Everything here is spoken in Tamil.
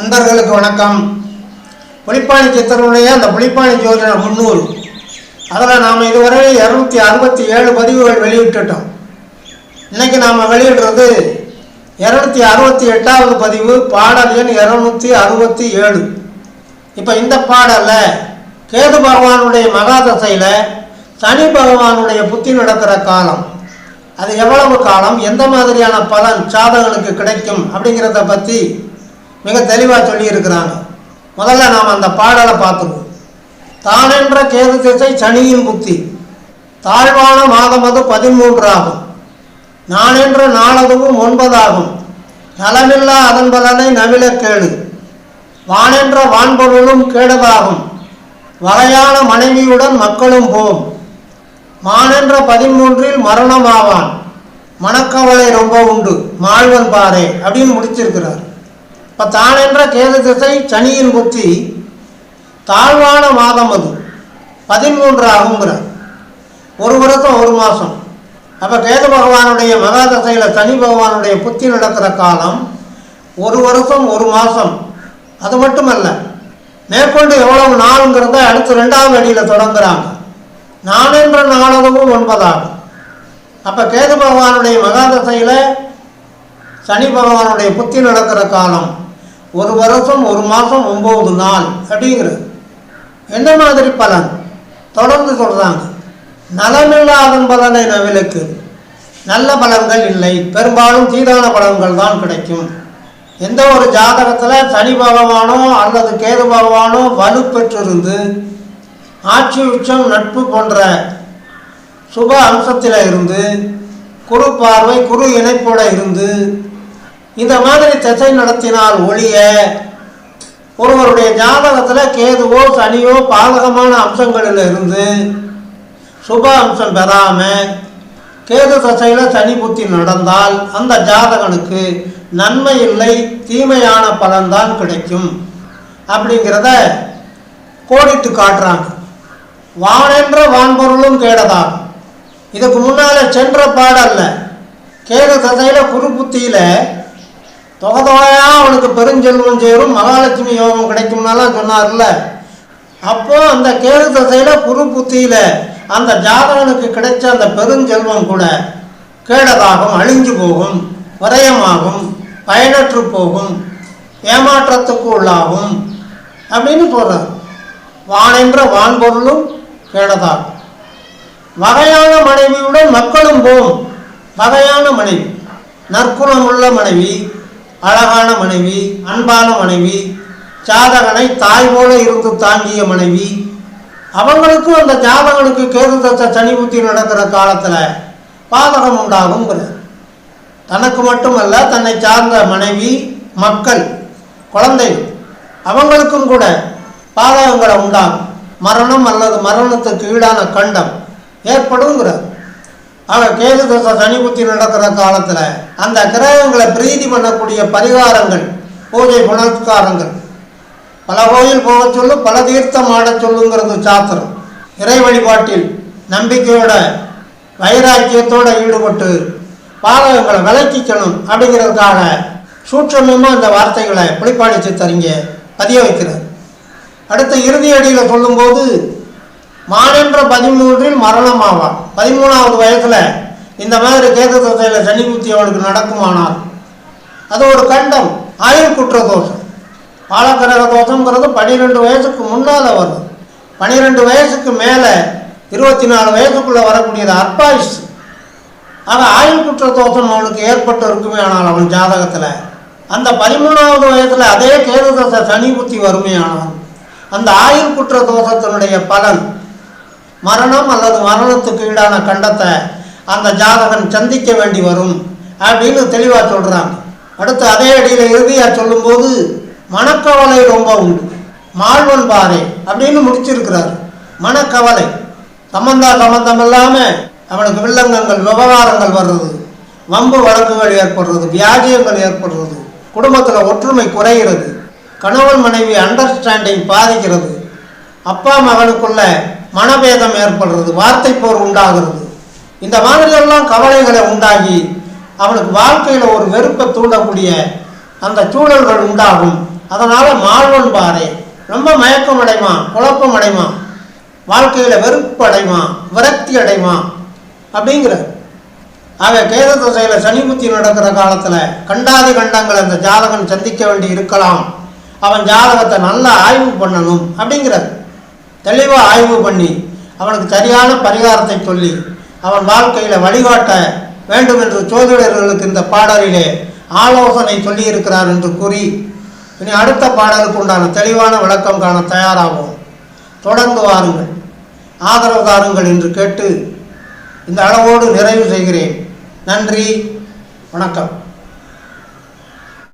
அன்பர்களுக்கு வணக்கம். புளிப்பாணி சித்தருடைய அந்த புளிப்பாணி ஜோதிடர் முன்னூறு. அதில் நாம் இதுவரை இரநூத்தி அறுபத்தி ஏழு பதிவுகள் வெளியிட்டுட்டோம். இன்றைக்கி நாம் வெளியிடுறது இரநூத்தி அறுபத்தி எட்டாவது பதிவு பாடல் எண் இரநூத்தி அறுபத்தி ஏழு. இப்போ இந்த பாடலில் கேது பகவானுடைய மகாதசையில் சனி பகவானுடைய புத்தி நடக்கிற காலம். அது எவ்வளவு காலம்? எந்த மாதிரியான பலன் சாதகனுக்கு கிடைக்கும்? அப்படிங்கிறத பற்றி மிக தெளிவாக சொல்லியிருக்கிறாங்க. முதல்ல நாம் அந்த பாடலை பார்த்துருவோம் தானென்ற கேது திசை சனியின் புத்தி. தாழ்வான மாதம் அது ஆகும் நானென்ற நாளதுவும் ஒன்பதாகும். நலமில்லா அதன் பலனை நவில கேடு வானென்ற வான்பொருளும் கேடதாகும். வகையான மனைவியுடன் மக்களும் போம். மானென்ற பதிமூன்றில் மரணமாவான். மனக்கவலை ரொம்ப உண்டு. மாழ்வன் பாறை அப்படின்னு முடிச்சிருக்கிறார். இப்போ தானென்ற கேது திசை சனியின் புத்தி தாழ்வான மாதம் அது. பதிமூன்று ஆகுங்கிறார் ஒரு வருஷம் ஒரு மாதம் அப்போ கேது பகவானுடைய மகாதசையில் சனி பகவானுடைய புத்தி நடக்கிற காலம் ஒரு வருஷம் ஒரு மாதம் அது மட்டுமல்ல மேற்கொண்டு எவ்வளவு நாளுங்கிறத அடுத்து ரெண்டாவது அடியில் தொடங்குறாங்க. நானென்ற நாளதுவும் ஒன்பதாகும். அப்போ கேது பகவானுடைய மகாதசையில் சனி பகவானுடைய புத்தி நடக்கிற காலம் ஒரு வருஷம் ஒரு மாதம் ஒம்பது நாள் அப்படிங்கிறது. என்ன மாதிரி பலன்? தொடர்ந்து சொல்கிறாங்க நலமில்லாதன் பலனை நவிலுக்கு நல்ல பலன்கள் இல்லை. பெரும்பாலும் தீதான பலன்கள் தான் கிடைக்கும். எந்த ஒரு ஜாதகத்தில் சனி பகவானோ அல்லது கேது பகவானோ வலுப்பெற்றிருந்து ஆட்சி உச்சம் நட்பு போன்ற சுப அம்சத்தில் இருந்து குறு பார்வை குறு இணைப்போட இருந்து இந்த மாதிரி திசை நடத்தினால் ஒழிய ஒருவருடைய ஜாதகத்தில் கேதுவோ சனியோ பாதகமான அம்சங்களில் இருந்து சுப அம்சம் பெறாமல் கேது தசையில் சனி புத்தி நடந்தால் அந்த ஜாதகனுக்கு நன்மை இல்லை தீமையான பலன்தான் கிடைக்கும். அப்படிங்கிறத கோடிட்டு காட்டுறாங்க. வானென்ற வான்பொருளும் கேடதாகும் இதுக்கு முன்னால் சென்ற பாடல்ல கேது தசையில் குரு புத்தியில் தொகை தொகையாக அவனுக்கு பெருஞ்செல்வம் சேரும் மகாலட்சுமி யோகம் கிடைக்கும்னாலாம் சொன்னார்ல. அப்போ அந்த கேது தசையில் குரு புத்தியில் அந்த ஜாதகனுக்கு கிடைச்ச அந்த பெருஞ்செல்வம் கூட கேடதாகும் அழிஞ்சு போகும் விரயமாகும் பயனற்று போகும் ஏமாற்றத்துக்கு உள்ளாகும் அப்படின்னு சொல்கிறார் வானென்ற வான்பொருளும் கேடதாகும். வகையான மனைவியுடன் மக்களும் போம் வகையான மனைவி நற்குணமுள்ள மனைவி அழகான மனைவி அன்பான மனைவி ஜாதகனை தாய் போல இருந்து தாங்கிய மனைவி. அவங்களுக்கும் அந்த ஜாதகனுக்கு கேது தத்த சனி புத்தி நடக்கிற காலத்தில் பாதகம் உண்டாகுங்கிற தனக்கு மட்டுமல்ல தன்னை சார்ந்த மனைவி மக்கள் குழந்தை அவங்களுக்கும் கூட பாதகங்களை உண்டாகும். மரணம் அல்லது மரணத்துக்கு ஈடான கண்டம் ஏற்படுங்கிறார் ஆக கேது தசை சனி புத்தி நடக்கிற காலத்தில் அந்த கிரகங்களை பிரீதி பண்ணக்கூடிய பரிகாரங்கள் பூஜை புனஸ்காரங்கள். பல கோயில் போக சொல்லும் பல தீர்த்தம் ஆடச் சொல்லுங்கிறது சாத்திரம் இறை வழிபாட்டில் நம்பிக்கையோட வைராக்கியத்தோடு ஈடுபட்டு பாதகங்களை விளக்கிக்கணும் அப்படிங்கிறதுக்காக சூட்சமமாக அந்த வார்த்தைகளை புளிப்பாடி தரீங்க பதிய வைக்கிறார். அடுத்த இறுதி அடியில் சொல்லும்போது மானன்ற பதிமூன்றில் மரணமாவான் பதிமூணாவது வயசில் இந்த மாதிரி கேது தசையில் சனி புத்தி அவனுக்கு நடக்குமானால் அது ஒரு கண்டம் ஆயுள் குற்ற தோஷம் பாலக்கரக தோஷங்கிறது பன்னிரெண்டு வயசுக்கு முன்னால் வருது. பன்னிரெண்டு வயசுக்கு மேலே இருபத்தி நாலு வயசுக்குள்ளே வரக்கூடியது அற்பாயுஷ் ஆக ஆயுள் குற்ற தோஷம் அவனுக்கு ஏற்பட்டு இருக்குமே ஆனால் அவன் ஜாதகத்தில் அந்த பதிமூணாவது வயசில் அதே கேது தசை சனி புத்தி வருமே அந்த ஆயுள் குற்ற தோஷத்தினுடைய பலன் மரணம் அல்லது மரணத்துக்கு ஈடான கண்டத்தை அந்த ஜாதகன் சந்திக்க வேண்டி வரும் அப்படின்னு தெளிவாக சொல்கிறாங்க அடுத்து அதே அடியில் இறுதியாக சொல்லும்போது மனக்கவலை ரொம்ப உண்டு. மாழ்வன் பாறை அப்படின்னு முடிச்சிருக்கிறார். மனக்கவலை. சம்பந்தா சம்பந்தம் இல்லாமல் அவனுக்கு வில்லங்கங்கள் விவகாரங்கள் வர்றது. வம்பு வழக்குகள் ஏற்படுறது வியாஜியங்கள் ஏற்படுறது. குடும்பத்தில் ஒற்றுமை குறைகிறது. கணவன் மனைவி அண்டர்ஸ்டாண்டிங் பாதிக்கிறது. அப்பா மகனுக்குள்ள மனபேதம் ஏற்படுறது வார்த்தை போர் உண்டாகிறது. இந்த மாதிரியெல்லாம் கவலைகளை உண்டாகி அவனுக்கு வாழ்க்கையில் ஒரு வெறுப்பை தூண்டக்கூடிய அந்த சூழல்கள் உண்டாகும். அதனால் மாழ்வன் பாறை ரொம்ப மயக்கம் அடைவான் குழப்பம் அடைவான் வாழ்க்கையில் வெறுப்பு அடைவான் விரக்தி அடைவான் அப்படிங்கிற ஆக கேத திசையில் சனி புத்தி நடக்கிற காலத்தில் கண்டாதி கண்டங்களை அந்த ஜாதகன் சந்திக்க வேண்டி இருக்கலாம். அவன் ஜாதகத்தை நல்லா ஆய்வு பண்ணணும் அப்படிங்கிறார். தெளிவாக ஆய்வு பண்ணி அவனுக்கு சரியான பரிகாரத்தை சொல்லி அவன் வாழ்க்கையில் வழிகாட்ட வேண்டும் என்று சோதிடர்களுக்கு இந்த பாடலிலே ஆலோசனை சொல்லியிருக்கிறார் என்று கூறி இனி அடுத்த பாடலுக்கு உண்டான தெளிவான விளக்கம் காண தயாராகும் தொடர்ந்து வாருங்கள். ஆதரவு தாருங்கள் என்று கேட்டு இந்த அளவோடு நிறைவு செய்கிறேன். நன்றி. வணக்கம்.